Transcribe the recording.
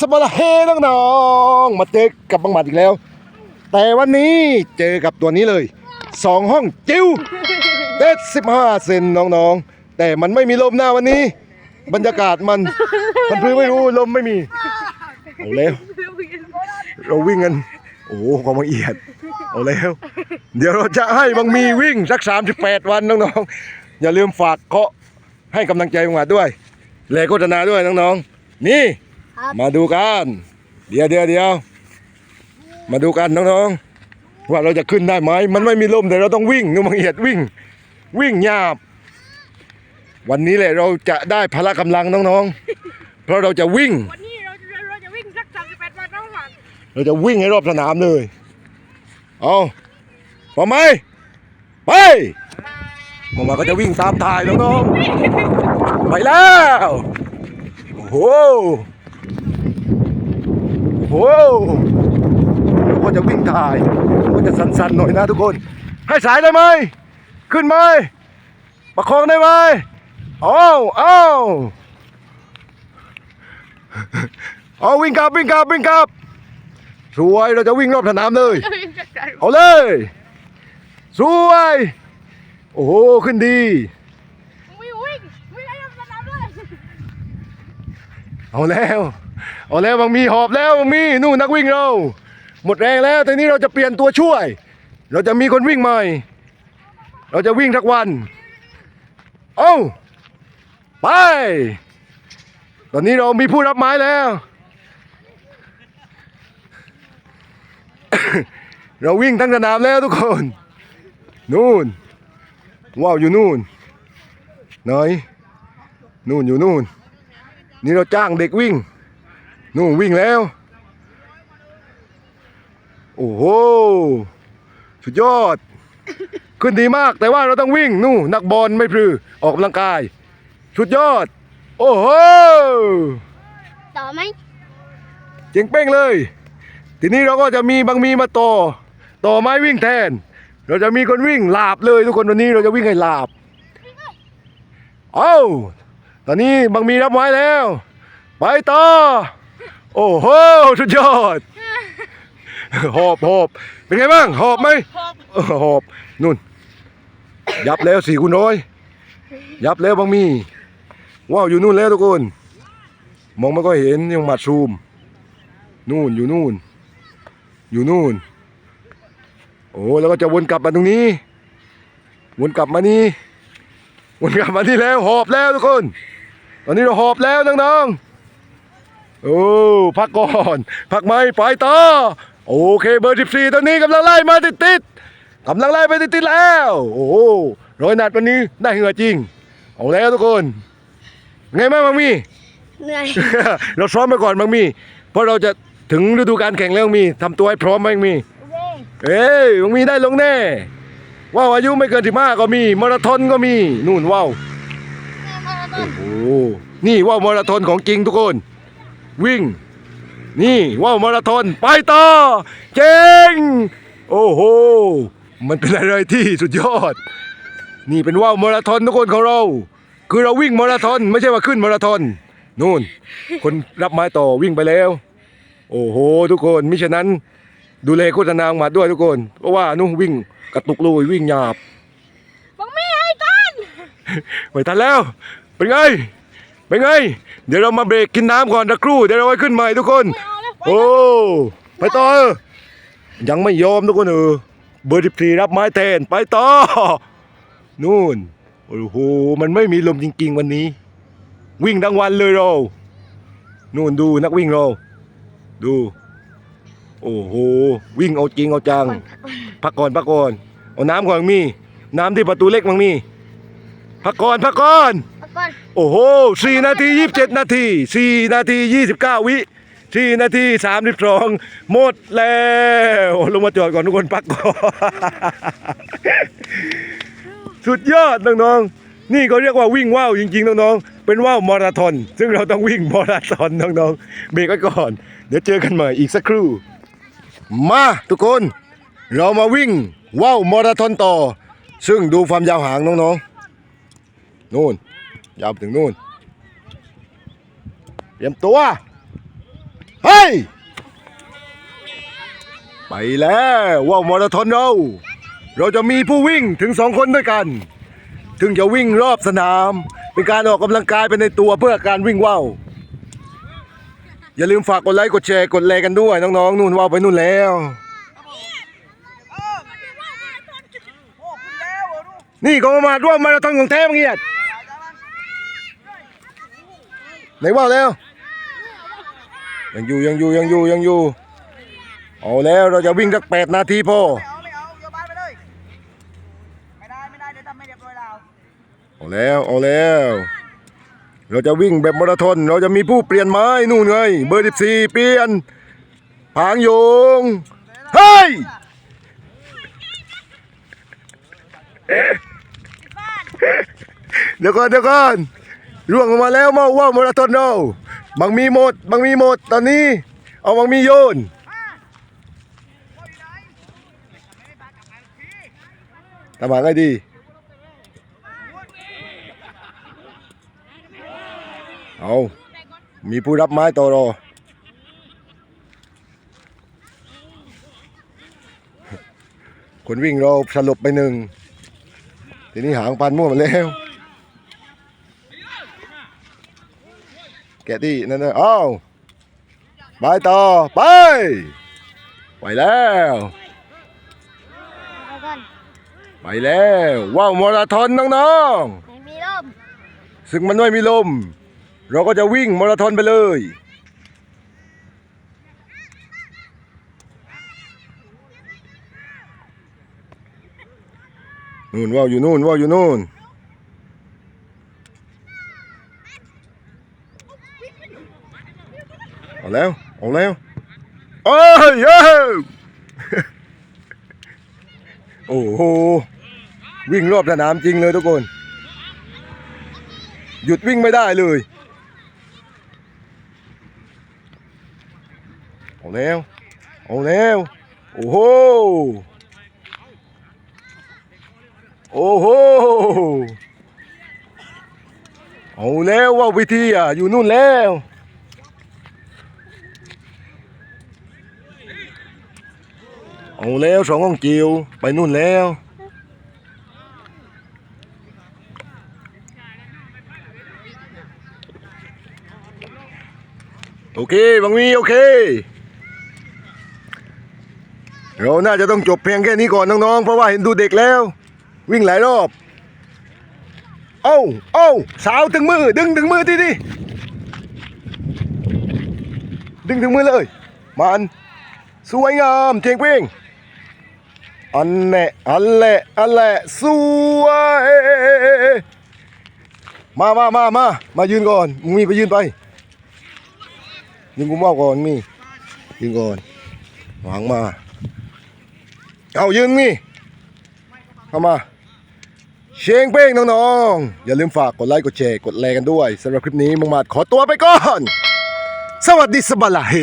สมาลาเฮน้องๆมาเจอกับบังหมัดอีกแล้ว แต่วันนี้เจอกับตัวนี้เลยสองห้องจิ้วเด็ดสิบห้าเซนน้องๆ แต่มันไม่มีลมหน้าวันนี้ บรรยากาศมัน มันพื้นไม่รู้ลมไม่มีเอาแล้วเราวิ่งกัน โอ้โหความละเอียดเอาแล้ว เดี๋ยวเราจะให้บังมีวิ่งสัก38วันน้องๆ อย่าลืมฝากเคาะให้กำลังใจบังหมัดด้วย แลโฆษณาด้วยน้องๆ นี่ มาดูกัน เดี๋ยวเดี๋ยวเดี๋ยวมาดูกันน้องๆ ว่าเราจะขึ้นได้ไหม มันไม่มีลมแต่เราต้องวิ่งนุ่มงเอียดวิ่ง วิ่งหยาบ วันนี้แหละเราจะได้พละกำลังน้องๆ เพราะเราจะวิ่ง วันนี้เราจะเราจะวิ่งสักสามสิบแปดวันน้องหวานเราจะวิ่งให้รอบสนามเลย เอาพร้อมไหมไปมามาก็จะวิ่งตามทายน้องๆ ไปแล้ว โอ้โห โอ้โหเราก็จะวิ่งถ่ายก็จะสั่นๆหน่อยนะทุกคน ให้สายได้ไหม ขึ้นไหมประคองได้ไหมเอาเอาเอาวิ่งกลับวิ่งกลับวิ่งกลับสวยเราจะวิ่งรอบสนามเลยจะวิ่งสักสามเอาเลยสวย โอ้โห ขึ้นดีวิ่งวิ่งวิ่งให้สนามเลยเอาแล้ว เอาแล้วบางมีหอบแล้วบางมีนู่นนักวิ่งเรา หมดแรงแล้วทีนี้เราจะเปลี่ยนตัวช่วย เราจะมีคนวิ่งใหม่ เราจะวิ่งทักวันเอาไป ตอนนี้เรามีผู้รับไม้แล้ว เราวิ่งทั้งสนามแล้วทุกคน นู่น ว้าวอยู่นู่นไหนนู่นอยู่นู่น นี่เราจ้างเด็กวิ่ง นู่นวิ่งแล้ว โอ้โห สุดยอด ขึ้นดีมาก แต่ว่าเราต้องวิ่ง นู่นนักบอลไม่พลือ ออกกำลังกาย สุดยอด โอ้โห ต่อไหม เจ๋งเป้งเลย ทีนี้เราก็จะมีบางมีมาต่อ ต่อไม้วิ่งแทน เราจะมีคนวิ่งลาบเลยทุกคนวันนี้เราจะวิ่งให้ลาบ เอ้า ตอนนี้บางมีรับไม้แล้ว ไปต่อ โอ้โหสุดยอดหอบหอบเป็นไงบ้างหอบไหมหอบนุ่น ยับแล้วสี่คุณน้อย ยับแล้วบางมีว้าวอยู่นู่นแล้วทุกคน มองไม่ก็เห็นยังมาซูม นู่นอยู่นู่น อยู่นู่น โอ้แล้วก็จะวนกลับมาตรงนี้ วนกลับมานี่วนกลับมาที่แล้วหอบแล้วทุกคน ตอนนี้เราหอบแล้วน้องๆ โอ้พักก่อนพักไหมไปต่อโอเคเบอร์ 14 ตอนนี้กำลังไล่มาติดๆกำลังไล่ไปติดๆแล้ว โอ้โหร้อยนัดวันนี้ได้เหงื่อจริง เอาแล้วทุกคนไงบ้างมังมีเหนื่อยเราซ้อมไปก่อนมังมีเพราะเราจะถึงฤดูการแข่งแล้วมังมีทำตัวให้พร้อมมังมีเอ้ยมังมีได้ลงแน่ว่าวอายุไม่เกินสิบห้าก็มีมาราธอนก็มีนู่นว่าวโอ้โหนี่ว่าวมาราธอนของจริงทุกคน วิ่ง นี่ว่าวมาราธอนไปต่อเจ๋งโอ้โหมันเป็นอะไรที่สุดยอด นี่เป็นว่าวมาราธอนทุกคนของเรา คือเราวิ่งมาราธอนไม่ใช่ว่าขึ้นมาราธอนนู่น คนรับไม้ต่อวิ่งไปแล้ว โอ้โห ทุกคนมิฉะนั้น ดูแลโฆษณามาด้วยทุกคน เพราะว่านุ่งวิ่งกระตุกลุยวิ่งหยาบบังไม่ให้กันไม่ทันแล้ว เป็นไง เป็นไง เดี๋ยวเรามาเบรกกินน้ำก่อนสักครู่เดี๋ยวเราไว้ขึ้นใหม่ทุกคนเอาแล้วโอ้ไปต่อเออยังไม่ยอมทุกคนเออเบอร์สิบสี่รับไม้แทนไปต่อ นู่นโอ้โหมันไม่มีลมจริง ๆ วันนี้ วิ่งทั้งวันเลยเรา นู่นดูนักวิ่งเรา ดู โอ้โหวิ่งเอาจริงเอาจัง พักก่อนพักก่อนเอาน้ำก่อนมี น้ำที่ประตูเล็กมังมีพักก่อนพักก่อนเอาก่อน โอ้โหสี่นาทียี่สิบเจ็ดนาทีสี่นาทียี่สิบเก้าวิสี่นาทีสามสิบสองหมดแล้วลงมาจอดก่อนทุกคนพักก่อนสุดยอดน้องๆนี่เขาเรียกว่าวิ่งว่าวจริงๆน้องๆเป็นว่าวมาราธอนซึ่งเราต้องวิ่งมาราธอนน้องๆเบรกไว้ก่อน เดี๋ยวเจอกันใหม่อีกสักครู่ มาทุกคน เรามาวิ่งว่าวมาราธอนต่อ ซึ่งดูความยาวหางน้องๆนู่น ยาวไปถึงนู่น เตรียมตัว เฮ้ย ไปแล้วว่าวมาราธอนเรา เราจะมีผู้วิ่งถึงสองคนด้วยกัน ถึงจะวิ่งรอบสนาม เป็นการออกกำลังกายไปในตัวเพื่อการวิ่งว่าวอย่าลืมฝากกดไลค์กดแชร์กดแลกันด้วยน้องๆนู่นว่าวไปนู่นแล้วนี่ก็มาร่วมมาราธอนของแท้เมื่อกี้อะ ไหนว่าวแล้วยังอยู่ยังอยู่ยังอยู่ยังอยู่เอาแล้วเราจะวิ่งสักแปดนาทีพอไม่เอาไม่เอาโยบานไปเลยไม่ได้ไม่ได้เดี๋ยวทำไม่เรียบร้อยแล้วเอาแล้วเอาแล้ว เราจะวิ่งแบบมาราธอนเราจะมีผู้เปลี่ยนไม้นู่นไง เบอร์สิบสี่เปลี่ยนผางโยงเฮ้ยเดี๋ยวก่อนเดี๋ยวก่อน ร่วงลงมาแล้วเมาว่าวมาราธอนเราบางมีหมดบางมีหมดตอนนี้ เอาบางมีโยนทำหาไงดีเอามีผู้รับไม้ต่อรอคนวิ่งเราสลบไปหนึ่งทีนี้หางพันมั่วมดแล้ว แกะที่นั่นนะอ้าวไปต่อไปไปแล้วไปก่อนไปแล้วว่าวมาราธอนน้องๆไม่มีลมซึ่งมันไม่มีลม เราก็จะวิ่งมาราธอนไปเลยนู่นว่าวอยู่นู่นว่าวอยู่นู่น เอาแล้ว เอาแล้วเอ้ยเอ้ยโอ้โห วิ่งรอบสนามจริงเลยทุกคน หยุดวิ่งไม่ได้เลย เอาแล้ว เอาแล้ว โอ้โห โอ้โห เอาแล้วว่าวิธีอะอยู่นู่นแล้วเอาแล้วสองของจิวไปนู่นแล้ว โอเคบางมีโอเค เราน่าจะต้องจบเพียงแค่นี้ก่อนน้องๆ เพราะว่าเห็นดูเด็กแล้ว วิ่งหลายรอบ อ้าเอ้าสาวถึงมือ ดึงถึงมือทีดิดึงถึงมือเลย มันสวยงามเจงเป้งอันแหละอันแหละอันแหละสวยมามามามามายืนก่อนมึงมีไปยืนไปยิงกูมอบก่อนมียิงก่อนวางมาเอายืนมีเข้ามา เชียงเป้งน้องๆ อย่าลืมฝากกดไลค์กดแชร์กดแลกันด้วยสำหรับคลิปนี้มังมาดขอตัวไปก่อน สวัสดีสบายลาเฮ